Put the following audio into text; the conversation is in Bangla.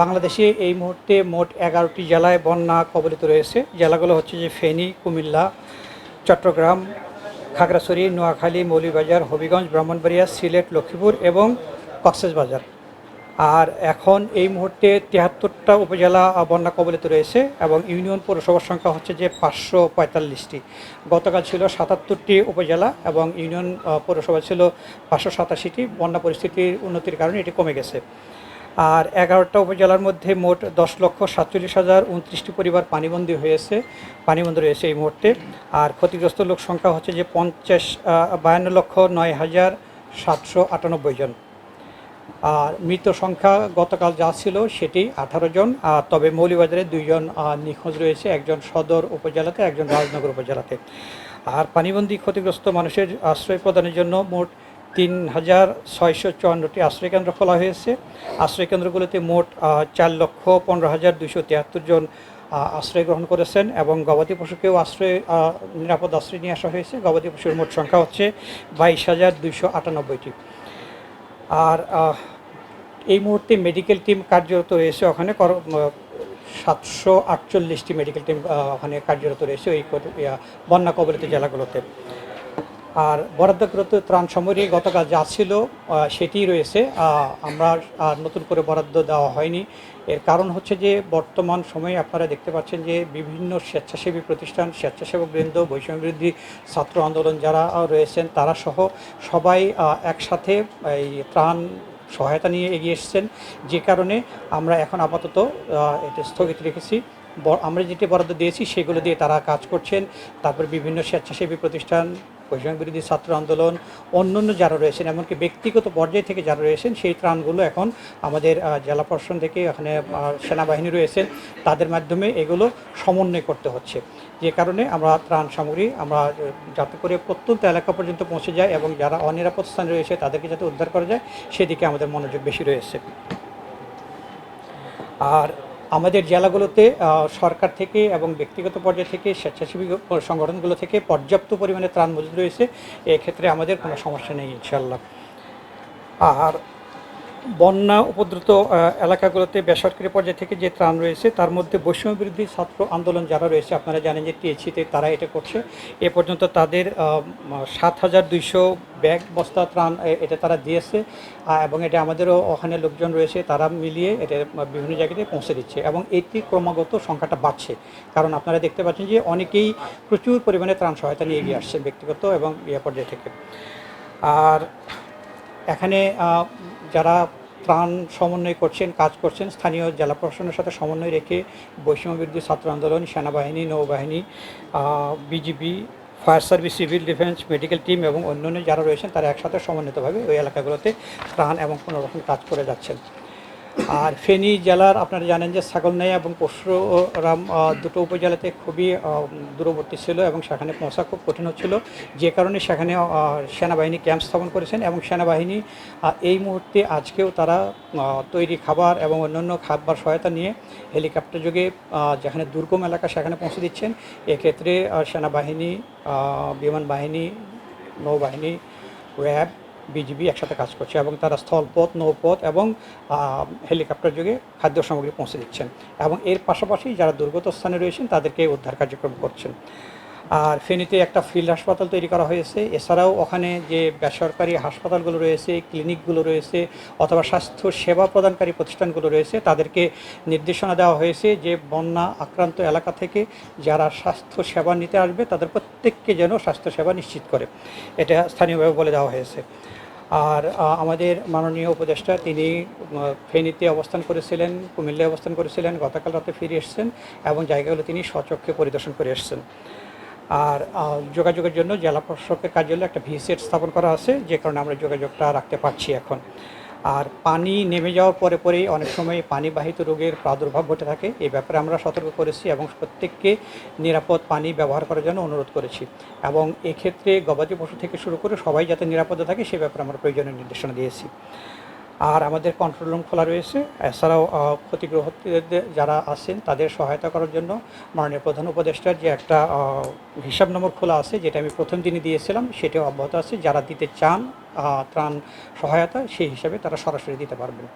বাংলাদেশে এই মুহূর্তে মোট এগারোটি জেলায় বন্যা কবলিত রয়েছে। জেলাগুলো হচ্ছে যে ফেনী, কুমিল্লা, চট্টগ্রাম, খাগড়াছড়ি, নোয়াখালী, মৌলভীবাজার, হবিগঞ্জ, ব্রাহ্মণবাড়িয়া, সিলেট, লক্ষ্মীপুর এবং কক্সবাজার। আর এখন এই মুহূর্তে তিয়াত্তরটা উপজেলা বন্যা কবলিত রয়েছে এবং ইউনিয়ন পৌরসভার সংখ্যা হচ্ছে যে পাঁচশো পঁয়তাল্লিশটি। গতকাল ছিল সাতাত্তরটি উপজেলা এবং ইউনিয়ন পৌরসভা ছিল পাঁচশো সাতাশিটি। বন্যা পরিস্থিতির উন্নতির কারণে এটি কমে গেছে। আর এগারোটা উপজেলার মধ্যে মোট দশ লক্ষ সাতচল্লিশ হাজার উনত্রিশটি পরিবার পানিবন্দী হয়েছে পানিবন্দী রয়েছে এই মুহূর্তে। আর ক্ষতিগ্রস্ত লোক সংখ্যা হচ্ছে যে পঞ্চাশ বায়ান্ন লক্ষ নয় হাজার সাতশো আটানব্বই জন। আর মৃত সংখ্যা গতকাল যা ছিল সেটি আঠারো জন, আর তবে মৌলিবাজারে দুইজন নিখোঁজ রয়েছে, একজন সদর উপজেলাতে, একজন রাজনগর উপজেলাতে। আর পানিবন্দী ক্ষতিগ্রস্ত মানুষের আশ্রয় প্রদানের জন্য মোট তিন হাজার ছয়শো চুয়ান্নটি আশ্রয়কেন্দ্র খোলা হয়েছে। আশ্রয়কেন্দ্রগুলোতে মোট চার লক্ষ পনেরো হাজার দুশো তিয়াত্তর জন আশ্রয় গ্রহণ করেছেন এবং গবাদি পশুকেও আশ্রয় নিরাপদ আশ্রয় নিয়ে আসা হয়েছে। গবাদি পশুর মোট সংখ্যা হচ্ছে বাইশ হাজার দুশো আটানব্বইটি। আর এই মুহূর্তে মেডিকেল টিম কার্যরত রয়েছে ওখানে সাতশো আটচল্লিশটি মেডিকেল টিম ওখানে কার্যরত রয়েছে ইয়া, বন্যা কবলিত জেলাগুলোতে। আর বরাদ্দকৃত ত্রাণ সামগ্রী গতকাল যা ছিল সেটিই রয়েছে। আমরা আর নতুন করে বরাদ্দ দেওয়া হয়নি। এর কারণ হচ্ছে যে বর্তমান সময়ে আপনারা দেখতে পাচ্ছেন যে বিভিন্ন স্বেচ্ছাসেবী প্রতিষ্ঠান, স্বেচ্ছাসেবক বৃন্দ, বৈষম্য বিরোধী ছাত্র আন্দোলন যারা রয়েছেন, তারা সহ সবাই একসাথে এই ত্রাণ সহায়তা নিয়ে এগিয়ে এসেছেন। যে কারণে আমরা এখন আপাতত এটা স্থগিত রেখেছি। আমরা যেটি বরাদ্দ দিয়েছি, সেগুলো দিয়ে তারা কাজ করছেন। তারপর বিভিন্ন স্বেচ্ছাসেবী প্রতিষ্ঠান বৈষম্য বিরোধী ছাত্র আন্দোলন অন্যান্য যারা রয়েছেন, এমনকি ব্যক্তিগত পর্যায় থেকে যারা রয়েছেন, সেই ত্রাণগুলো এখন আমাদের জেলা প্রশাসন থেকে এখানে সেনাবাহিনী রয়েছেন তাদের মাধ্যমে এগুলো সমন্বয় করতে হচ্ছে। যে কারণে আমরা ত্রাণ সামগ্রী আমরা যাতে করে প্রত্যন্ত এলাকা পর্যন্ত পৌঁছে যায় এবং যারা অনিরাপদ স্থানে রয়েছে, তাদেরকে যাতে উদ্ধার করা যায়, সেদিকে আমাদের মনোযোগ বেশি রয়েছে। আর আমাদের জেলাগুলোতে সরকার থেকে এবং ব্যক্তিগত পর্যায় থেকে স্বেচ্ছাসেবী সংগঠনগুলো থেকে পর্যাপ্ত পরিমাণে ত্রাণ মজুদ রয়েছে। এক্ষেত্রে আমাদের কোনো সমস্যা নেই ইনশাল্লাহ আর বন্যা উপদ্রুত এলাকাগুলোতে বেসরকারি পর্যায় থেকে যে ত্রাণ রয়েছে, তার মধ্যে বৈষম্য বিরোধী ছাত্র আন্দোলন যারা রয়েছে, আপনারা জানেন যে টিএসিতে তারা এটা করছে। এ পর্যন্ত তাদের সাত হাজার দুইশো ব্যাগ বস্তা ত্রাণ এটা তারা দিয়েছে এবং এটা আমাদেরও ওখানে লোকজন রয়েছে, তারা মিলিয়ে এটা বিভিন্ন জায়গাতে পৌঁছে দিচ্ছে, এবং এটি ক্রমাগত সংখ্যাটা বাড়ছে। কারণ আপনারা দেখতে পাচ্ছেন যে অনেকেই প্রচুর পরিমাণে ত্রাণ সহায়তা নিয়ে এগিয়ে আসছে ব্যক্তিগত এবং ইয়ে পর্যায় থেকে। আর এখানে যারা ত্রাণ সমন্বয় করছেন, কাজ করছেন, স্থানীয় জেলা প্রশাসনের সাথে সমন্বয় রেখে বৈষম্য বিরোধী ছাত্র আন্দোলন, সেনাবাহিনী, নৌবাহিনী BGB, fire service, civil defence, medical team এবং অন্যান্য যারা রয়েছেন, তারা একসাথে সমন্বিতভাবে ওই এলাকাগুলোতে ত্রাণ এবং কোনোরকম কাজ করে যাচ্ছেন। আর ফেনী জেলার আপনারা জানেন যে ছাগলনাইয়া এবং পরশুরাম দুটো উপজেলাতে খুবই দূরবর্তী ছিল এবং সেখানে পৌঁছা খুব কঠিন হচ্ছিল। যে কারণে সেখানে সেনাবাহিনী ক্যাম্প স্থাপন করেছেন এবং সেনাবাহিনী এই মুহূর্তে আজকেও তারা তৈরি খাবার এবং অন্যান্য খাবার সহায়তা নিয়ে হেলিকপ্টার যোগে যেখানে দুর্গম এলাকা সেখানে পৌঁছে দিচ্ছেন। এক্ষেত্রে সেনাবাহিনী বিমান বাহিনী, নৌবাহিনী, র্যাব বিজিবি একসাথে কাজ করছে এবং তারা স্থলপথ, নৌপথ এবং হেলিকপ্টার যোগে খাদ্য সামগ্রী পৌঁছে দিচ্ছেন। এবং এর পাশাপাশি যারা দুর্গত স্থানে রয়েছেন তাদেরকে উদ্ধার কার্যক্রম করছেন। আর ফেনীতে একটা ফিল্ড হাসপাতাল তৈরি করা হয়েছে। এছাড়াও ওখানে যে বেসরকারি হাসপাতালগুলো রয়েছে ক্লিনিকগুলো রয়েছে, অথবা স্বাস্থ্য সেবা প্রদানকারী প্রতিষ্ঠানগুলো রয়েছে, তাদেরকে নির্দেশনা দেওয়া হয়েছে যে বন্যা আক্রান্ত এলাকা থেকে যারা স্বাস্থ্য সেবা নিতে আসবে, তাদের প্রত্যেককে যেন স্বাস্থ্য সেবা নিশ্চিত করে। এটা স্থানীয়ভাবে বলে দেওয়া হয়েছে। আর আমাদের মাননীয় উপদেষ্টা তিনি ফেনীতে অবস্থান করেছিলেন, কুমিল্লায় অবস্থান করেছিলেন, গতকাল রাতে ফিরে এসেছেন এবং জায়গাগুলো তিনি স্বচক্ষে পরিদর্শন করে এসেছেন। আর যোগাযোগের জন্য জেলা প্রশাসকের কার্যালয়ে একটা ভিসেট স্থাপন করা আছে, যে কারণে আমরা যোগাযোগটা রাখতে পারছি এখন। আর পানি নেমে যাওয়ার পরে পরেই অনেক সময় পানিবাহিত রোগের প্রাদুর্ভাব ঘটে থাকে। এই ব্যাপারে আমরা সতর্ক করেছি এবং প্রত্যেককে নিরাপদ পানি ব্যবহার করার জন্য অনুরোধ করেছি। এবং এক্ষেত্রে গবাদি পশু থেকে শুরু করে সবাই যাতে নিরাপদে থাকে, সে ব্যাপারে আমরা প্রয়োজনীয় নির্দেশনা দিয়েছি। আর আমাদের কন্ট্রোল রুম খোলা রয়েছে। এছাড়াও ক্ষতিগ্রস্তদের যারা আছেন, তাদের সহায়তা করার জন্য মাননীয় প্রধান উপদেষ্টার যে একটা হিসাব নম্বর খোলা আছে, যেটা আমি প্রথম দিনই দিয়েছিলাম, সেটাও অব্যাহত আছে। যারা দিতে চান ত্রাণ সহায়তা, সেই হিসাবে তারা সরাসরি দিতে পারবেন।